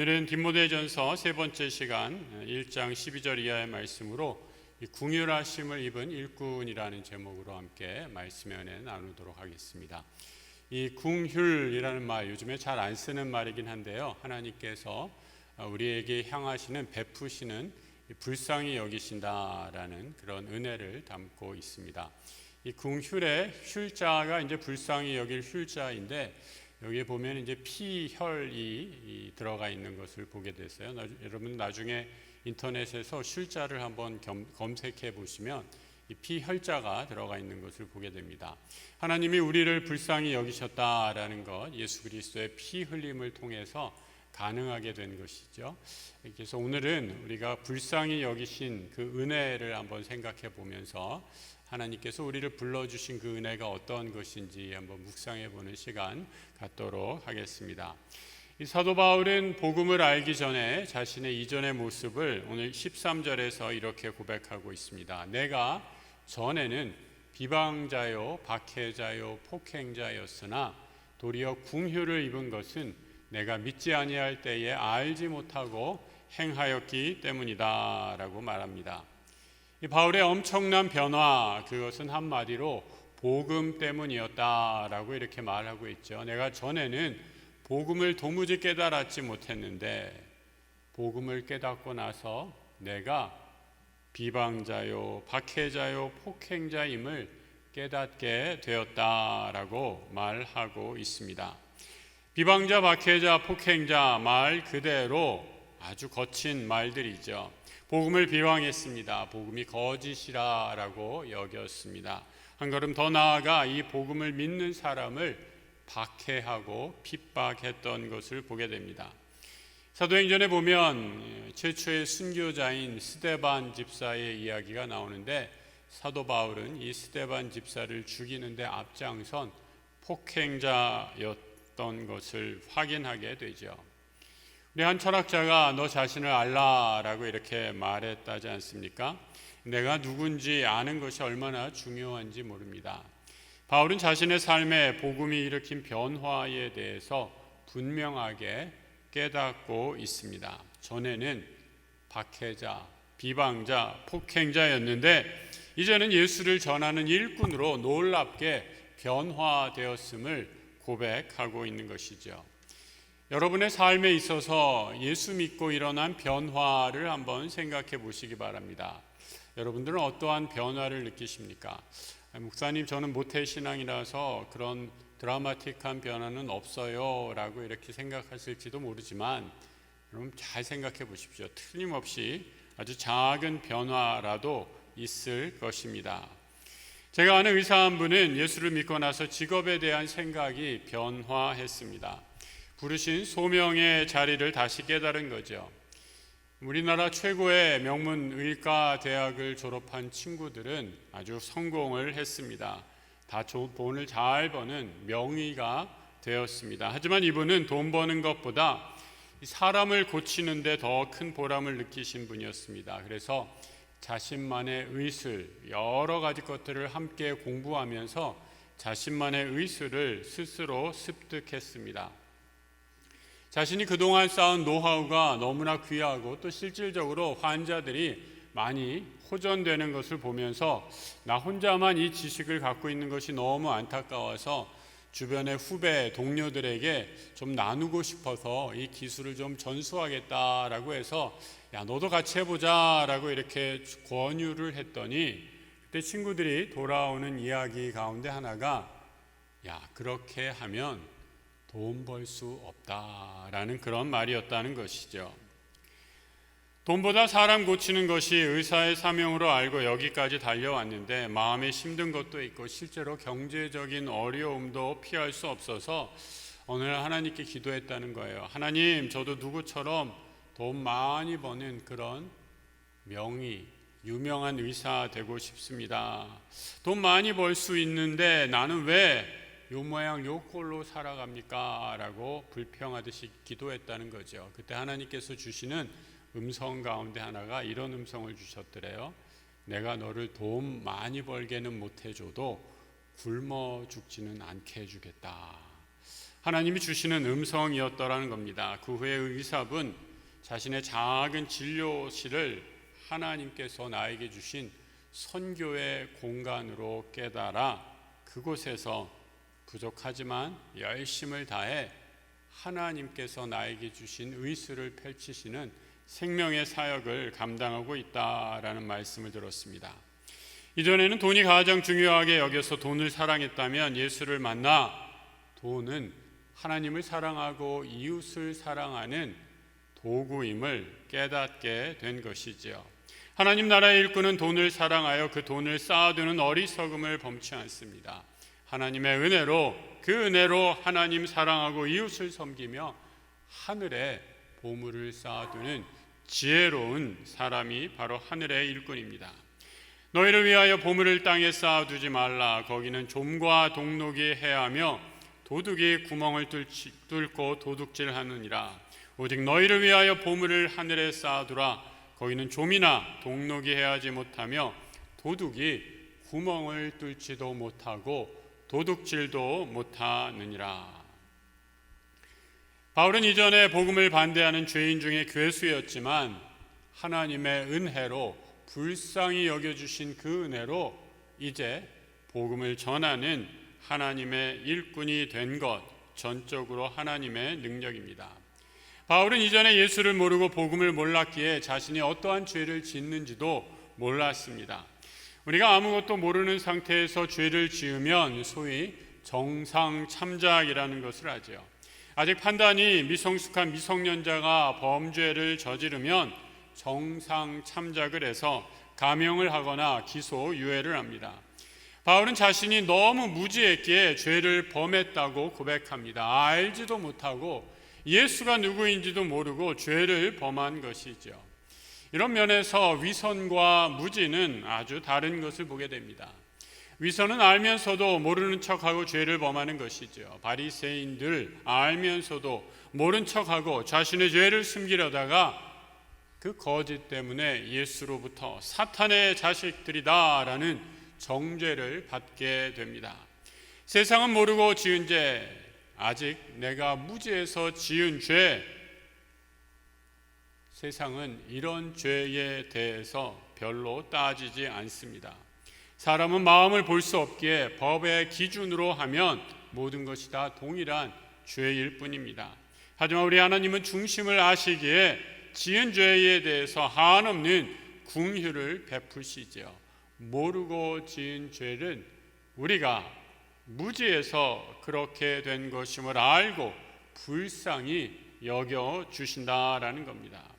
오늘은 디모데전서 세 번째 시간 1장 12절 이하의 말씀으로 이 궁휼하심을 입은 일꾼이라는 제목으로 함께 말씀의 은혜 나누도록 하겠습니다. 이 궁휼이라는 말 요즘에 잘 안 쓰는 말이긴 한데요. 하나님께서 우리에게 향하시는 베푸시는 불쌍히 여기신다라는 그런 은혜를 담고 있습니다. 이 궁휼의 휼자가 이제 불쌍히 여길 휼자인데 여기에 보면 이제 피혈이 들어가 있는 것을 보게 됐어요. 여러분 나중에 인터넷에서 슐자를 한번 검색해 보시면 이 피혈자가 들어가 있는 것을 보게 됩니다. 하나님이 우리를 불쌍히 여기셨다라는 것, 예수 그리스도의 피 흘림을 통해서 가능하게 된 것이죠. 그래서 오늘은 우리가 불쌍히 여기신 그 은혜를 한번 생각해 보면서 하나님께서 우리를 불러주신 그 은혜가 어떤 것인지 한번 묵상해 보는 시간 갖도록 하겠습니다. 이 사도 바울은 복음을 알기 전에 자신의 이전의 모습을 오늘 13절에서 이렇게 고백하고 있습니다. 내가 전에는 비방자요, 박해자요, 폭행자였으나 도리어 궁휼을 입은 것은 내가 믿지 아니할 때에 알지 못하고 행하였기 때문이다라고 말합니다. 이 바울의 엄청난 변화 그것은 한마디로 복음 때문이었다라고 이렇게 말하고 있죠. 내가 전에는 복음을 도무지 깨달았지 못했는데 복음을 깨닫고 나서 내가 비방자요, 박해자요, 폭행자임을 깨닫게 되었다라고 말하고 있습니다. 비방자, 박해자, 폭행자 말 그대로 아주 거친 말들이죠. 복음을 비방했습니다. 복음이 거짓이라라고 여겼습니다. 한 걸음 더 나아가 이 복음을 믿는 사람을 박해하고 핍박했던 것을 보게 됩니다. 사도행전에 보면 최초의 순교자인 스데반 집사의 이야기가 나오는데 사도 바울은 이 스데반 집사를 죽이는데 앞장선 폭행자였던 것을 확인하게 되죠. 우리 한 철학자가 너 자신을 알라라고 이렇게 말했다지 않습니까? 내가 누군지 아는 것이 얼마나 중요한지 모릅니다. 바울은 자신의 삶에 복음이 일으킨 변화에 대해서 분명하게 깨닫고 있습니다. 전에는 박해자, 비방자, 폭행자였는데 이제는 예수를 전하는 일꾼으로 놀랍게 변화되었음을 고백하고 있는 것이죠. 여러분의 삶에 있어서 예수 믿고 일어난 변화를 한번 생각해 보시기 바랍니다. 여러분들은 어떠한 변화를 느끼십니까? 목사님, 저는 모태신앙이라서 그런 드라마틱한 변화는 없어요. 라고 이렇게 생각하실지도 모르지만, 여러분 잘 생각해 보십시오. 틀림없이 아주 작은 변화라도 있을 것입니다. 제가 아는 의사 한 분은 예수를 믿고 나서 직업에 대한 생각이 변화했습니다. 부르신 소명의 자리를 다시 깨달은 거죠. 우리나라 최고의 명문 의과 대학을 졸업한 친구들은 아주 성공을 했습니다. 다 돈을 잘 버는 명의가 되었습니다. 하지만 이분은 돈 버는 것보다 사람을 고치는데 더 큰 보람을 느끼신 분이었습니다. 그래서 자신만의 의술, 여러 가지 것들을 함께 공부하면서 자신만의 의술을 스스로 습득했습니다. 자신이 그동안 쌓은 노하우가 너무나 귀하고 또 실질적으로 환자들이 많이 호전되는 것을 보면서 나 혼자만 이 지식을 갖고 있는 것이 너무 안타까워서 주변의 후배 동료들에게 좀 나누고 싶어서 이 기술을 좀 전수하겠다라고 해서 야 너도 같이 해보자라고 이렇게 권유를 했더니 그때 친구들이 돌아오는 이야기 가운데 하나가 야 그렇게 하면 돈 벌 수 없다라는 그런 말이었다는 것이죠. 돈보다 사람 고치는 것이 의사의 사명으로 알고 여기까지 달려왔는데 마음에 힘든 것도 있고 실제로 경제적인 어려움도 피할 수 없어서 오늘 하나님께 기도했다는 거예요. 하나님, 저도 누구처럼 돈 많이 버는 그런 명의, 유명한 의사 되고 싶습니다. 돈 많이 벌 수 있는데 나는 왜 요 모양 요 꼴로 살아갑니까? 라고 불평하듯이 기도했다는 거죠. 그때 하나님께서 주시는 음성 가운데 하나가 이런 음성을 주셨더래요. 내가 너를 돈 많이 벌게는 못해줘도 굶어 죽지는 않게 해주겠다. 하나님이 주시는 음성이었더라는 겁니다. 그 후에 의삽은 자신의 작은 진료실을 하나님께서 나에게 주신 선교의 공간으로 깨달아 그곳에서 부족하지만 열심을 다해 하나님께서 나에게 주신 의수를 펼치시는 생명의 사역을 감당하고 있다라는 말씀을 들었습니다. 이전에는 돈이 가장 중요하게 여겨서 돈을 사랑했다면 예수를 만나 돈은 하나님을 사랑하고 이웃을 사랑하는 도구임을 깨닫게 된 것이지요. 하나님 나라의 일꾼은 돈을 사랑하여 그 돈을 쌓아두는 어리석음을 범치 않습니다. 하나님의 은혜로 그 은혜로 하나님 사랑하고 이웃을 섬기며 하늘에 보물을 쌓아두는 지혜로운 사람이 바로 하늘의 일꾼입니다. 너희를 위하여 보물을 땅에 쌓아두지 말라. 거기는 좀과 동록이 해하며 도둑이 구멍을 뚫고 도둑질하느니라. 오직 너희를 위하여 보물을 하늘에 쌓아두라. 거기는 좀이나 동록이 해하지 못하며 도둑이 구멍을 뚫지도 못하고 도둑질도 못하느니라. 바울은 이전에 복음을 반대하는 죄인 중에 괴수였지만 하나님의 은혜로 불쌍히 여겨주신 그 은혜로 이제 복음을 전하는 하나님의 일꾼이 된 것 전적으로 하나님의 능력입니다. 바울은 이전에 예수를 모르고 복음을 몰랐기에 자신이 어떠한 죄를 짓는지도 몰랐습니다. 우리가 아무것도 모르는 상태에서 죄를 지으면 소위 정상 참작이라는 것을 하죠. 아직 판단이 미성숙한 미성년자가 범죄를 저지르면 정상 참작을 해서 감형을 하거나 기소 유예를 합니다. 바울은 자신이 너무 무지했기에 죄를 범했다고 고백합니다. 알지도 못하고 예수가 누구인지도 모르고 죄를 범한 것이죠. 이런 면에서 위선과 무지는 아주 다른 것을 보게 됩니다. 위선은 알면서도 모르는 척하고 죄를 범하는 것이죠. 바리새인들 알면서도 모른 척하고 자신의 죄를 숨기려다가 그 거짓 때문에 예수로부터 사탄의 자식들이다라는 정죄를 받게 됩니다. 세상은 모르고 지은 죄, 아직 내가 무지해서 지은 죄, 세상은 이런 죄에 대해서 별로 따지지 않습니다. 사람은 마음을 볼 수 없기에 법의 기준으로 하면 모든 것이 다 동일한 죄일 뿐입니다. 하지만 우리 하나님은 중심을 아시기에 지은 죄에 대해서 한없는 궁휼을 베푸시죠. 모르고 지은 죄는 우리가 무지해서 그렇게 된 것임을 알고 불쌍히 여겨 주신다라는 겁니다.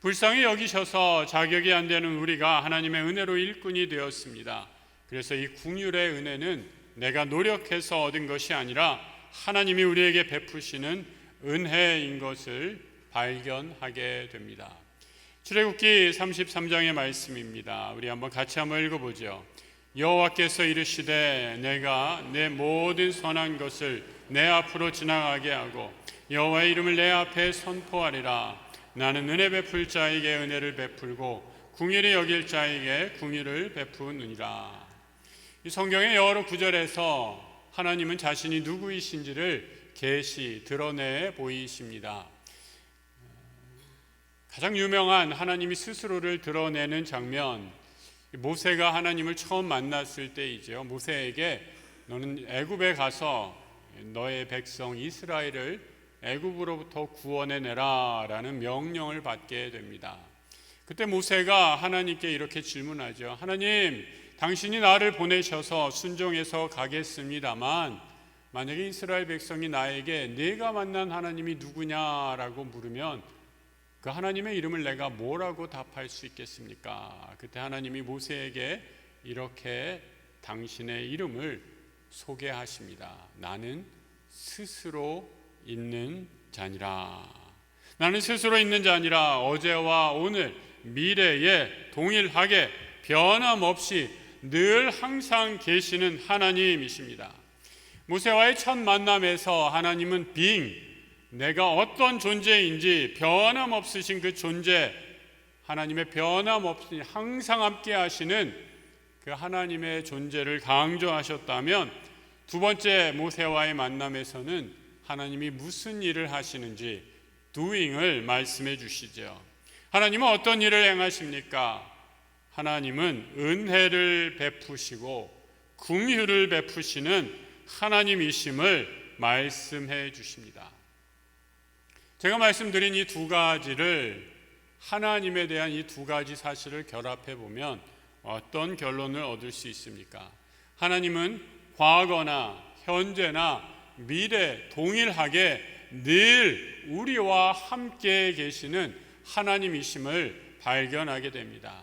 불쌍히 여기셔서 자격이 안 되는 우리가 하나님의 은혜로 일꾼이 되었습니다. 그래서 이 궁율의 은혜는 내가 노력해서 얻은 것이 아니라 하나님이 우리에게 베푸시는 은혜인 것을 발견하게 됩니다. 출애굽기 33장의 말씀입니다. 우리 한번 같이 한번 읽어보죠. 여호와께서 이르시되 내가 내 모든 선한 것을 내 앞으로 지나가게 하고 여호와의 이름을 내 앞에 선포하리라. 나는 은혜 베풀 자에게 은혜를 베풀고 궁일이 여길 자에게 궁일을 베푸느니라. 이 성경의 여러 구절에서 하나님은 자신이 누구이신지를 계시 드러내 보이십니다. 가장 유명한 하나님이 스스로를 드러내는 장면 모세가 하나님을 처음 만났을 때이죠. 모세에게 너는 애굽에 가서 너의 백성 이스라엘을 애굽으로부터 구원해 내라라는 명령을 받게 됩니다. 그때 모세가 하나님께 이렇게 질문하죠. 하나님, 당신이 나를 보내셔서 순종해서 가겠습니다만 만약에 이스라엘 백성이 나에게 내가 만난 하나님이 누구냐라고 물으면 그 하나님의 이름을 내가 뭐라고 답할 수 있겠습니까? 그때 하나님이 모세에게 이렇게 당신의 이름을 소개하십니다. 나는 스스로 있는 자니라. 나는 스스로 있는 자니라 어제와 오늘 미래에 동일하게 변함없이 늘 항상 계시는 하나님이십니다. 모세와의 첫 만남에서 하나님은 빙 내가 어떤 존재인지 변함없으신 그 존재 하나님의 변함없이 항상 함께 하시는 그 하나님의 존재를 강조하셨다면 두 번째 모세와의 만남에서는 하나님이 무슨 일을 하시는지 doing을 말씀해 주시죠. 하나님은 어떤 일을 행하십니까? 하나님은 은혜를 베푸시고 궁유를 베푸시는 하나님이심을 말씀해 주십니다. 제가 말씀드린 이 두 가지를 하나님에 대한 이 두 가지 사실을 결합해 보면 어떤 결론을 얻을 수 있습니까? 하나님은 과거나 현재나 미래 동일하게 늘 우리와 함께 계시는 하나님이심을 발견하게 됩니다.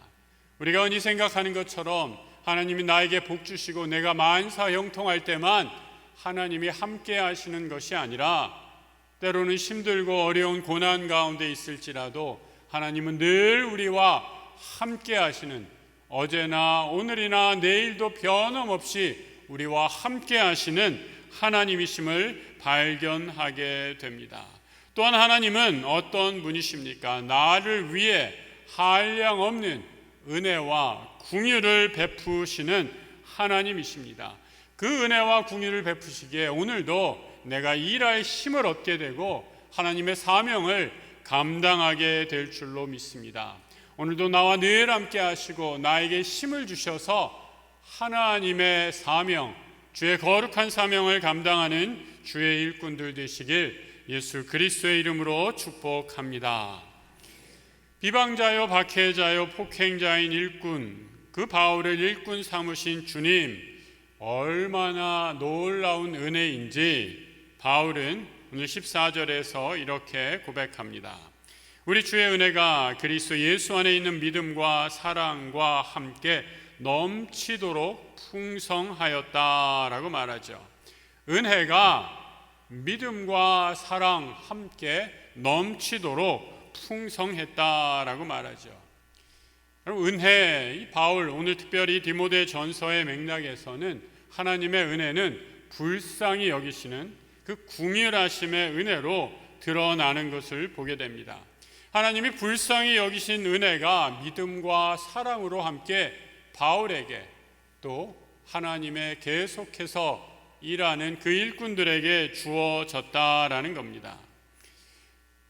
우리가 흔히 생각하는 것처럼 하나님이 나에게 복 주시고 내가 만사 형통할 때만 하나님이 함께 하시는 것이 아니라 때로는 힘들고 어려운 고난 가운데 있을지라도 하나님은 늘 우리와 함께 하시는 어제나 오늘이나 내일도 변함없이 우리와 함께 하시는 하나님이심을 발견하게 됩니다. 또한 하나님은 어떤 분이십니까? 나를 위해 한량 없는 은혜와 궁유를 베푸시는 하나님이십니다. 그 은혜와 궁유를 베푸시기에 오늘도 내가 일할 힘을 얻게 되고 하나님의 사명을 감당하게 될 줄로 믿습니다. 오늘도 나와 늘 함께 하시고 나에게 힘을 주셔서 하나님의 사명, 주의 거룩한 사명을 감당하는 주의 일꾼들 되시길 예수 그리스도의 이름으로 축복합니다. 비방자요, 박해자요, 폭행자인 일꾼, 그 바울을 일꾼 삼으신 주님, 얼마나 놀라운 은혜인지 바울은 오늘 14절에서 이렇게 고백합니다. 우리 주의 은혜가 그리스도 예수 안에 있는 믿음과 사랑과 함께 넘치도록 풍성하였다라고 말하죠. 은혜가 믿음과 사랑 함께 넘치도록 풍성했다라고 말하죠. 여러분 은혜 이 바울 오늘 특별히 디모데 전서의 맥락에서는 하나님의 은혜는 불쌍히 여기시는 그 궁휼하심의 은혜로 드러나는 것을 보게 됩니다. 하나님이 불쌍히 여기신 은혜가 믿음과 사랑으로 함께 바울에게 또 하나님의 계속해서 일하는 그 일꾼들에게 주어졌다라는 겁니다.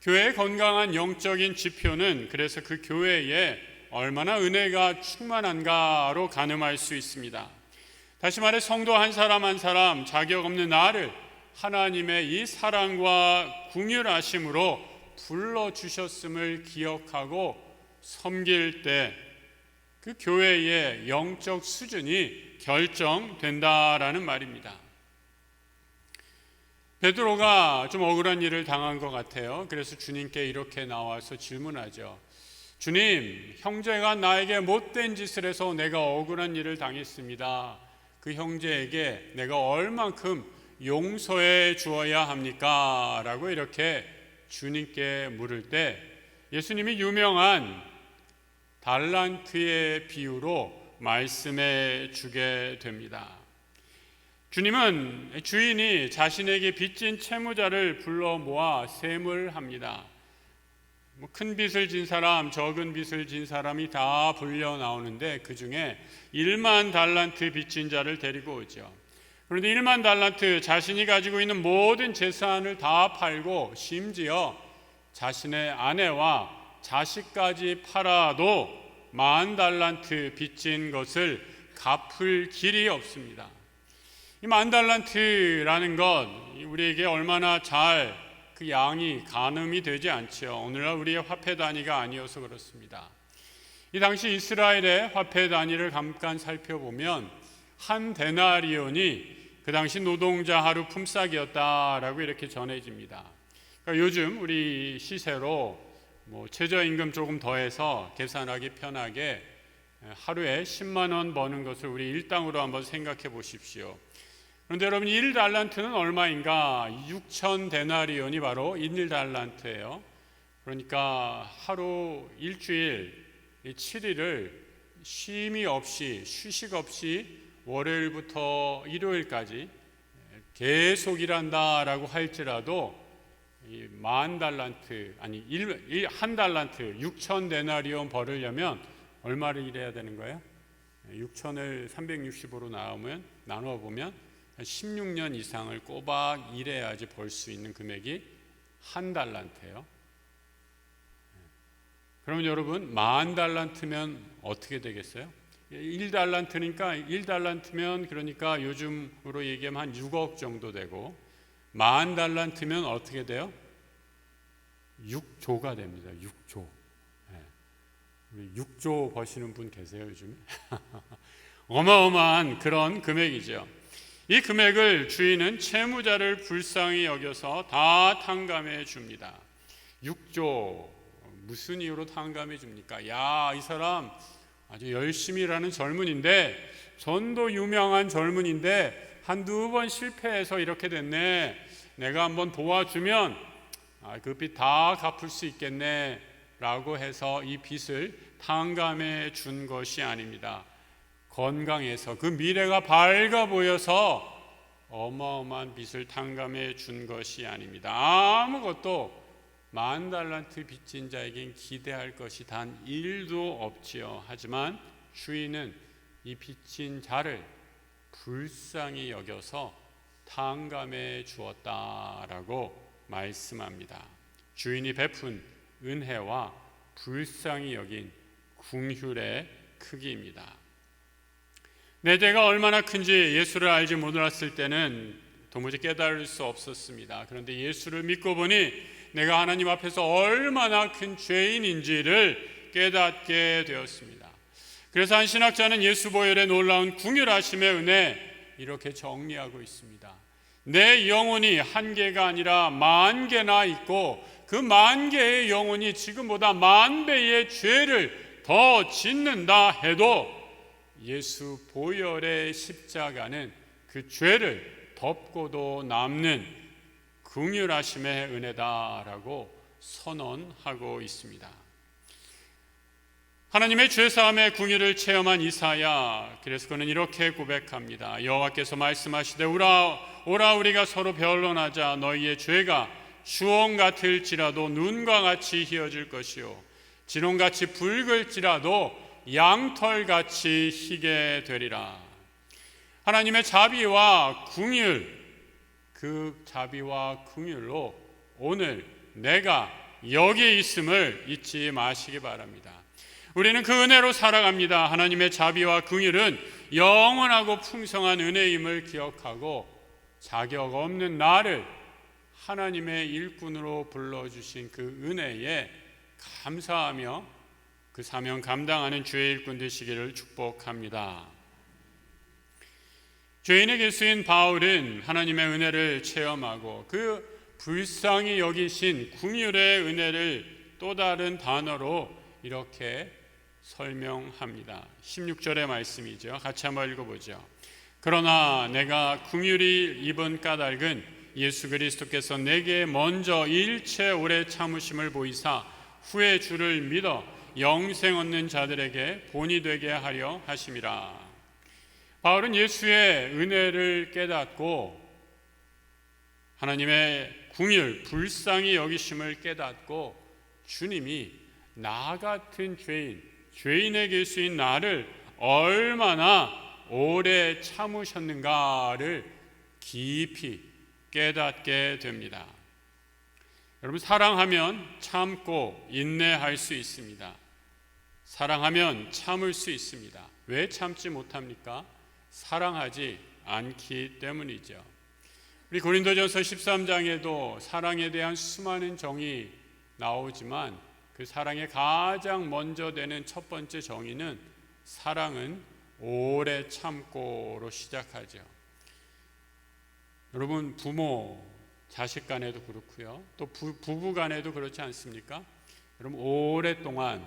교회의 건강한 영적인 지표는 그래서 그 교회에 얼마나 은혜가 충만한가로 가늠할 수 있습니다. 다시 말해 성도 한 사람 한 사람 자격 없는 나를 하나님의 이 사랑과 궁휼하심으로 불러 주셨음을 기억하고 섬길 때 그 교회의 영적 수준이 결정된다라는 말입니다. 베드로가 좀 억울한 일을 당한 것 같아요. 그래서 주님께 이렇게 나와서 질문하죠. 주님, 형제가 나에게 못된 짓을 해서 내가 억울한 일을 당했습니다. 그 형제에게 내가 얼만큼 용서해 주어야 합니까? 라고 이렇게 주님께 물을 때 예수님이 유명한 달란트의 비유로 말씀해 주게 됩니다. 주님은 주인이 자신에게 빚진 채무자를 불러 모아 셈을합니다. 뭐큰 빚을 진 사람, 적은 빚을 진 사람이 다 불려 나오는데 그 중에 1만 달란트 빚진 자를 데리고 오죠. 그런데 1만 달란트 자신이 가지고 있는 모든 재산을 다 팔고 심지어 자신의 아내와 자식까지 팔아도 만 달란트 빚진 것을 갚을 길이 없습니다. 이 만 달란트라는 것 우리에게 얼마나 잘 그 양이 가늠이 되지 않죠. 오늘날 우리의 화폐 단위가 아니어서 그렇습니다. 이 당시 이스라엘의 화폐 단위를 잠깐 살펴보면 한 데나리온이 그 당시 노동자 하루 품삯이었다라고 이렇게 전해집니다. 그러니까 요즘 우리 시세로 뭐 최저임금 조금 더해서 계산하기 편하게 하루에 10만 원 버는 것을 우리 일당으로 한번 생각해 보십시오. 그런데 여러분 1달란트는 얼마인가? 6천 데나리온이 바로 1달란트예요. 그러니까 하루 일주일 7일을 쉼이 없이 휴식 없이 월요일부터 일요일까지 계속 일한다라고 할지라도 만 달란트 아니 일, 한 달란트 6천 데나리온 벌으려면 얼마를 일해야 되는 거예요? 6천을 365로 나오면 나누어 보면 16년 이상을 꼬박 일해야지 벌 수 있는 금액이 한 달란트예요. 그러면 여러분 만 달란트면 어떻게 되겠어요? 1달란트니까 1달란트면 그러니까 요즘으로 얘기하면 한 6억 정도 되고 만 달란트면 어떻게 돼요? 6조가 됩니다. 6조. 우리 6조 버시는 분 계세요 요즘에? 어마어마한 그런 금액이죠. 이 금액을 주인은 채무자를 불쌍히 여겨서 다 탕감해 줍니다. 6조 무슨 이유로 탕감해 줍니까? 야, 이 사람 아주 열심히 일하는 젊은인데 전도 유명한 젊은인데 한두 번 실패해서 이렇게 됐네. 내가 한번 도와주면 아, 그빚 다 갚을 수 있겠네. 라고 해서 이 빚을 탕감해 준 것이 아닙니다. 건강해서 그 미래가 밝아 보여서 어마어마한 빚을 탕감해 준 것이 아닙니다. 아무것도 만 달란트 빚진 자에겐 기대할 것이 단 1도 없지요. 하지만 주인은 이 빚진 자를 불쌍히 여겨서 탕감해 주었다라고 말씀합니다. 주인이 베푼 은혜와 불쌍히 여긴 궁휼의 크기입니다. 내 죄가 얼마나 큰지 예수를 알지 못했을 때는 도무지 깨달을 수 없었습니다. 그런데 예수를 믿고 보니 내가 하나님 앞에서 얼마나 큰 죄인인지를 깨닫게 되었습니다. 그래서 한 신학자는 예수 보혈의 놀라운 궁휼하심의 은혜 이렇게 정리하고 있습니다. 내 영혼이 한 개가 아니라 만 개나 있고 그 만 개의 영혼이 지금보다 만 배의 죄를 더 짓는다 해도 예수 보혈의 십자가는 그 죄를 덮고도 남는 긍휼하심의 은혜다라고 선언하고 있습니다. 하나님의 죄 사함의 궁휼을 체험한 이사야 그래서 그는 이렇게 고백합니다. 여호와께서 말씀하시되 오라 오라 우리가 서로 변론하자 너희의 죄가 주홍 같을지라도 눈과 같이 희어질 것이요 진홍같이 붉을지라도 양털같이 희게 되리라. 하나님의 자비와 궁휼 그 자비와 궁휼로 오늘 내가 여기에 있음을 잊지 마시기 바랍니다. 우리는 그 은혜로 살아갑니다. 하나님의 자비와 긍휼은 영원하고 풍성한 은혜임을 기억하고 자격 없는 나를 하나님의 일꾼으로 불러 주신 그 은혜에 감사하며 그 사명 감당하는 주의 일꾼 되시기를 축복합니다. 죄인의 개수인 바울은 하나님의 은혜를 체험하고 그 불쌍히 여기신 궁율의 은혜를 또 다른 단어로 이렇게 설명합니다. 16절의 말씀이죠. 같이 한번 읽어보죠. 그러나 내가 궁율이 입은 까닭은 예수 그리스도께서 내게 먼저 일체 오래 참으심을 보이사 후에 주를 믿어 영생 얻는 자들에게 본이 되게 하려 하심이라. 바울은 예수의 은혜를 깨닫고 하나님의 궁율 불쌍히 여기심을 깨닫고 주님이 나 같은 죄인 죄인의 개수인 나를 얼마나 오래 참으셨는가를 깊이 깨닫게 됩니다. 여러분 사랑하면 참고 인내할 수 있습니다. 사랑하면 참을 수 있습니다. 왜 참지 못합니까? 사랑하지 않기 때문이죠. 우리 고린도전서 13장에도 사랑에 대한 수많은 정의 나오지만 그 사랑의 가장 먼저 되는 첫 번째 정의는 사랑은 오래 참고로 시작하죠. 여러분 부모 자식 간에도 그렇고요. 또 부, 부부 간에도 그렇지 않습니까? 여러분 오랫동안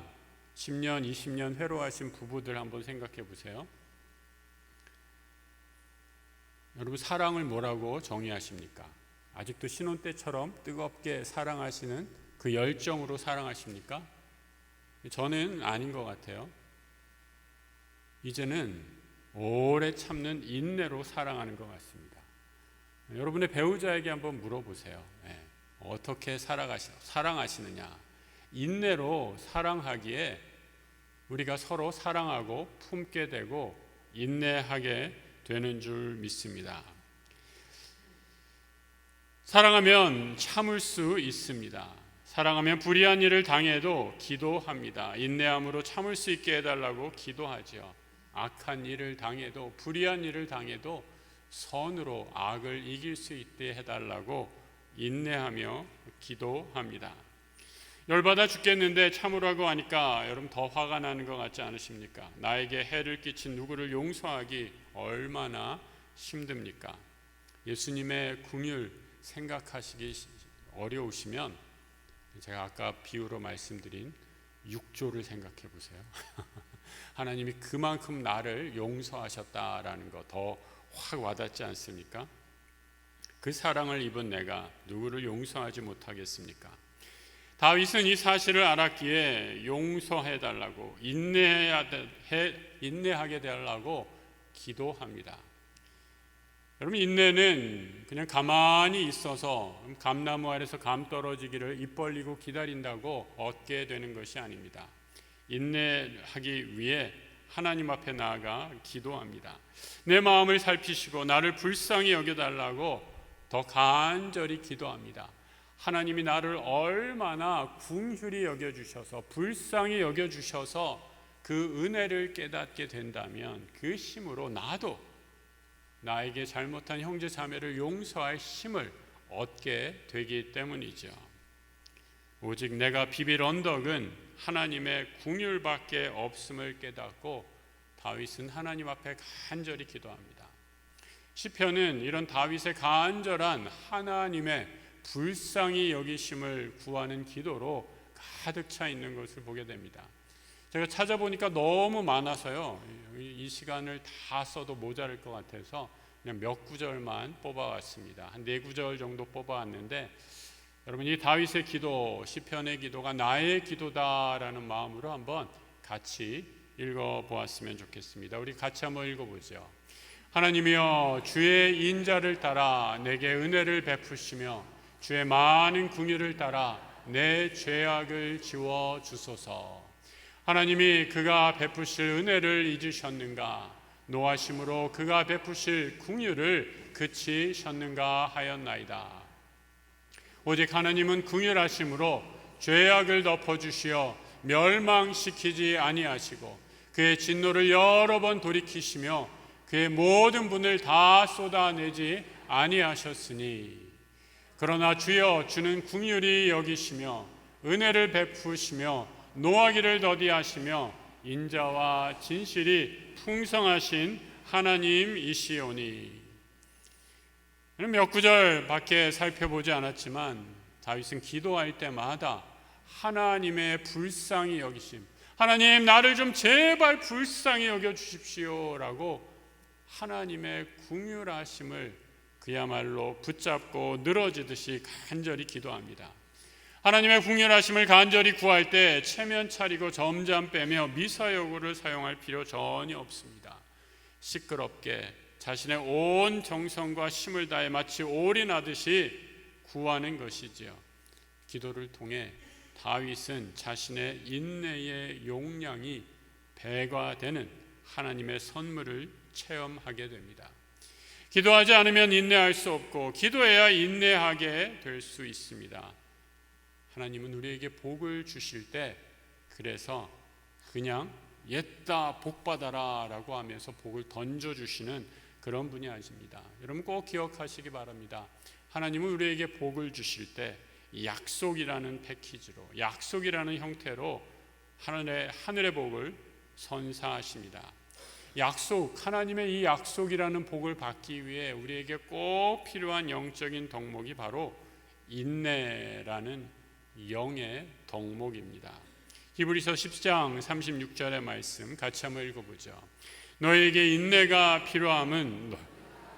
10년, 20년 회로하신 부부들 한번 생각해 보세요. 여러분 사랑을 뭐라고 정의하십니까? 아직도 신혼 때처럼 뜨겁게 사랑하시는 그 열정으로 사랑하십니까? 저는 아닌 것 같아요. 이제는 오래 참는 인내로 사랑하는 것 같습니다. 여러분의 배우자에게 한번 물어보세요. 네. 어떻게 살아가시, 사랑하시느냐? 인내로 사랑하기에 우리가 서로 사랑하고 품게 되고 인내하게 되는 줄 믿습니다. 사랑하면 참을 수 있습니다. 사랑하면 불의한 일을 당해도 기도합니다. 인내함으로 참을 수 있게 해달라고 기도하죠. 악한 일을 당해도 불의한 일을 당해도 선으로 악을 이길 수 있게 해달라고 인내하며 기도합니다. 열받아 죽겠는데 참으라고 하니까 여러분 더 화가 나는 것 같지 않으십니까? 나에게 해를 끼친 누구를 용서하기 얼마나 힘듭니까? 예수님의 궁율 생각하시기 어려우시면 제가 아까 비유로 말씀드린 육조를 생각해 보세요. 하나님이 그만큼 나를 용서하셨다라는 거 더 확 와닿지 않습니까? 그 사랑을 입은 내가 누구를 용서하지 못하겠습니까? 다윗은 이 사실을 알았기에 용서해 달라고 인내하게 되라고 기도합니다. 여러분 인내는 그냥 가만히 있어서 감나무 아래서 감 떨어지기를 입 벌리고 기다린다고 얻게 되는 것이 아닙니다. 인내하기 위해 하나님 앞에 나아가 기도합니다. 내 마음을 살피시고 나를 불쌍히 여겨 달라고 더 간절히 기도합니다. 하나님이 나를 얼마나 궁휼히 여겨 주셔서 불쌍히 여겨 주셔서 그 은혜를 깨닫게 된다면 그 힘으로 나도 나에게 잘못한 형제 자매를 용서할 힘을 얻게 되기 때문이죠. 오직 내가 비빌 언덕은 하나님의 궁율밖에 없음을 깨닫고 다윗은 하나님 앞에 간절히 기도합니다. 시편은 이런 다윗의 간절한 하나님의 불쌍히 여기심을 구하는 기도로 가득 차 있는 것을 보게 됩니다. 제가 찾아보니까 너무 많아서요. 이 시간을 다 써도 모자랄 것 같아서 그냥 몇 구절만 뽑아왔습니다. 한 네 구절 정도 뽑아왔는데 여러분 이 다윗의 기도, 시편의 기도가 나의 기도다라는 마음으로 한번 같이 읽어 보았으면 좋겠습니다. 우리 같이 한번 읽어 보죠. 하나님이여 주의 인자를 따라 내게 은혜를 베푸시며 주의 많은 궁유를 따라 내 죄악을 지워 주소서. 하나님이 그가 베푸실 은혜를 잊으셨는가? 노하심으로 그가 베푸실 궁유를 그치셨는가 하였나이다. 오직 하나님은 궁유하심으로 죄악을 덮어주시어 멸망시키지 아니하시고 그의 진노를 여러 번 돌이키시며 그의 모든 분을 다 쏟아내지 아니하셨으니 그러나 주여 주는 궁율이 여기시며 은혜를 베푸시며 노하기를 더디하시며 인자와 진실이 풍성하신 하나님이시오니 몇 구절 밖에 살펴보지 않았지만 다윗은 기도할 때마다 하나님의 불쌍히 여기심 하나님 나를 좀 제발 불쌍히 여겨 주십시오라고 하나님의 궁휼하심을 그야말로 붙잡고 늘어지듯이 간절히 기도합니다. 하나님의 궁휼하심을 간절히 구할 때 체면 차리고 점잠 빼며 미사여구를 사용할 필요 전혀 없습니다. 시끄럽게 자신의 온 정성과 힘을 다해 마치 올인하듯이 구하는 것이지요. 기도를 통해 다윗은 자신의 인내의 용량이 배가 되는 하나님의 선물을 체험하게 됩니다. 기도하지 않으면 인내할 수 없고 기도해야 인내하게 될 수 있습니다. 하나님은 우리에게 복을 주실 때 그래서 그냥 옛다 복 받아라라고 하면서 복을 던져 주시는 그런 분이 아십니다. 여러분 꼭 기억하시기 바랍니다. 하나님은 우리에게 복을 주실 때 약속이라는 패키지로 약속이라는 형태로 하늘의 하늘의 복을 선사하십니다. 약속, 하나님의 이 약속이라는 복을 받기 위해 우리에게 꼭 필요한 영적인 덕목이 바로 인내라는 영의 덕목입니다. 히브리서 10장 36절의 말씀 같이 한번 읽어보죠. 너에게 인내가 필요함은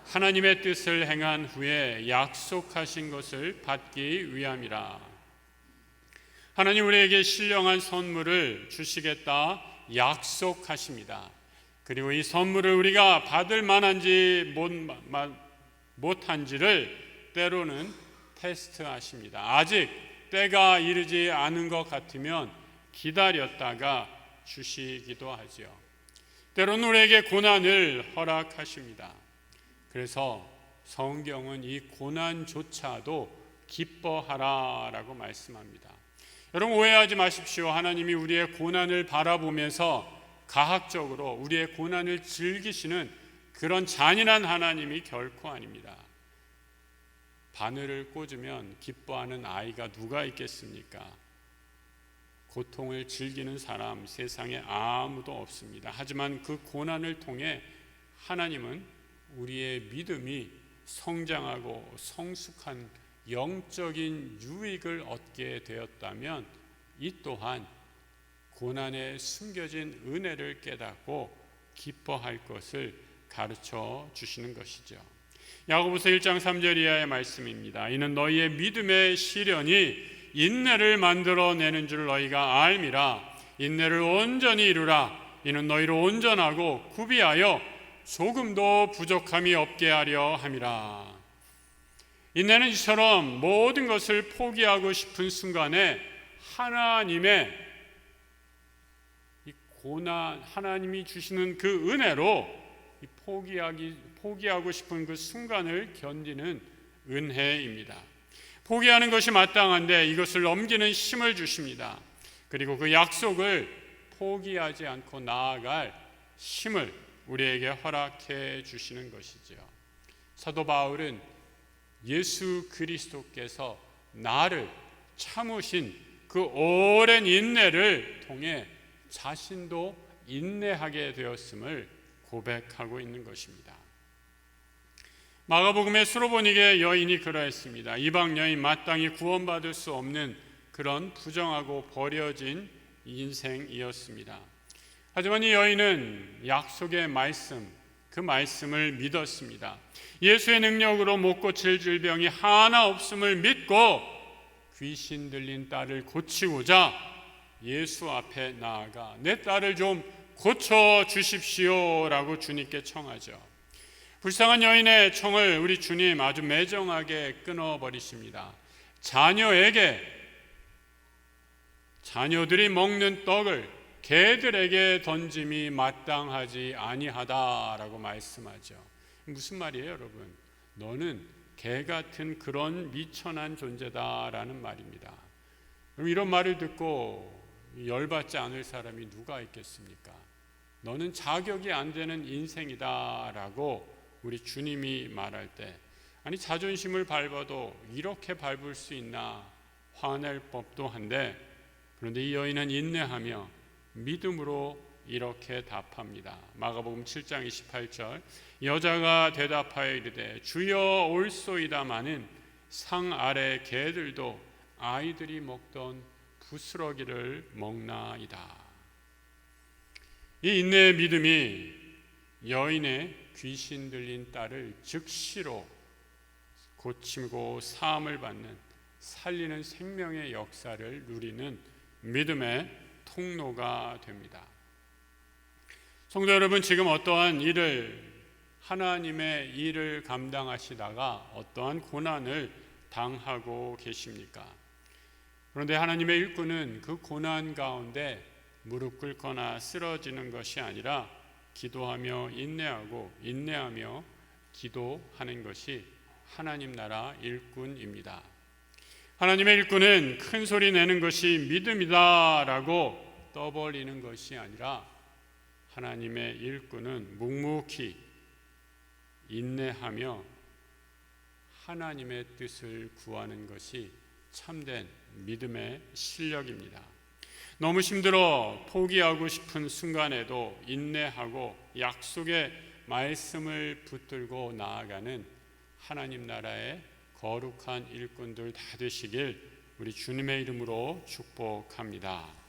하나님의 뜻을 행한 후에 약속하신 것을 받기 위함이라. 하나님 우리에게 신령한 선물을 주시겠다 약속하십니다. 그리고 이 선물을 우리가 받을 만한지 못, 못한지를 때로는 테스트하십니다. 아직 때가 이르지 않은 것 같으면 기다렸다가 주시기도 하죠. 때로는 우리에게 고난을 허락하십니다. 그래서 성경은 이 고난조차도 기뻐하라라고 말씀합니다. 여러분 오해하지 마십시오. 하나님이 우리의 고난을 바라보면서 가학적으로 우리의 고난을 즐기시는 그런 잔인한 하나님이 결코 아닙니다. 바늘을 꽂으면 기뻐하는 아이가 누가 있겠습니까? 고통을 즐기는 사람 세상에 아무도 없습니다. 하지만 그 고난을 통해 하나님은 우리의 믿음이 성장하고 성숙한 영적인 유익을 얻게 되었다면 이 또한 고난에 숨겨진 은혜를 깨닫고 기뻐할 것을 가르쳐 주시는 것이죠. 야고보서 1장 3절 이하의 말씀입니다. 이는 너희의 믿음의 시련이 인내를 만들어 내는 줄 너희가 알미라. 인내를 온전히 이루라. 이는 너희를 온전하고 구비하여 조금도 부족함이 없게 하려 함이라. 인내는 이처럼 모든 것을 포기하고 싶은 순간에 하나님의 이 고난 하나님이 주시는 그 은혜로 포기하기 포기하고 싶은 그 순간을 견디는 은혜입니다. 포기하는 것이 마땅한데 이것을 넘기는 힘을 주십니다. 그리고 그 약속을 포기하지 않고 나아갈 힘을 우리에게 허락해 주시는 것이지요. 사도 바울은 예수 그리스도께서 나를 참으신 그 오랜 인내를 통해 자신도 인내하게 되었음을 고백하고 있는 것입니다. 마가복음의 수로보닉의 여인이 그러했습니다. 이방 여인 마땅히 구원받을 수 없는 그런 부정하고 버려진 인생이었습니다. 하지만 이 여인은 약속의 말씀, 그 말씀을 믿었습니다. 예수의 능력으로 못 고칠 질병이 하나 없음을 믿고 귀신 들린 딸을 고치고자 예수 앞에 나아가 내 딸을 좀 고쳐 주십시오라고 주님께 청하죠. 불쌍한 여인의 청을 우리 주님 아주 매정하게 끊어버리십니다. 자녀에게 자녀들이 먹는 떡을 개들에게 던짐이 마땅하지 아니하다라고 말씀하죠. 무슨 말이에요, 여러분? 너는 개 같은 그런 미천한 존재다라는 말입니다. 그럼 이런 말을 듣고 열받지 않을 사람이 누가 있겠습니까? 너는 자격이 안 되는 인생이다라고 우리 주님이 말할 때 아니 자존심을 밟아도 이렇게 밟을 수 있나 화낼 법도 한데 그런데 이 여인은 인내하며 믿음으로 이렇게 답합니다. 마가복음 7장 28절 여자가 대답하여 이르되 주여 올소이다마는 상 아래 개들도 아이들이 먹던 부스러기를 먹나이다. 이 인내의 믿음이 여인의 귀신 들린 딸을 즉시로 고치고 사함을 받는 살리는 생명의 역사를 누리는 믿음의 통로가 됩니다. 성도 여러분, 지금 어떠한 일을 하나님의 일을 감당하시다가 어떠한 고난을 당하고 계십니까? 그런데 하나님의 일꾼은 그 고난 가운데 무릎 꿇거나 쓰러지는 것이 아니라 기도하며 인내하고 인내하며 기도하는 것이 하나님 나라 일꾼입니다. 하나님의 일꾼은 큰 소리 내는 것이 믿음이다라고 떠벌리는 것이 아니라 하나님의 일꾼은 묵묵히 인내하며 하나님의 뜻을 구하는 것이 참된 믿음의 실력입니다. 너무 힘들어 포기하고 싶은 순간에도 인내하고 약속의 말씀을 붙들고 나아가는 하나님 나라의 거룩한 일꾼들 다 되시길 우리 주님의 이름으로 축복합니다.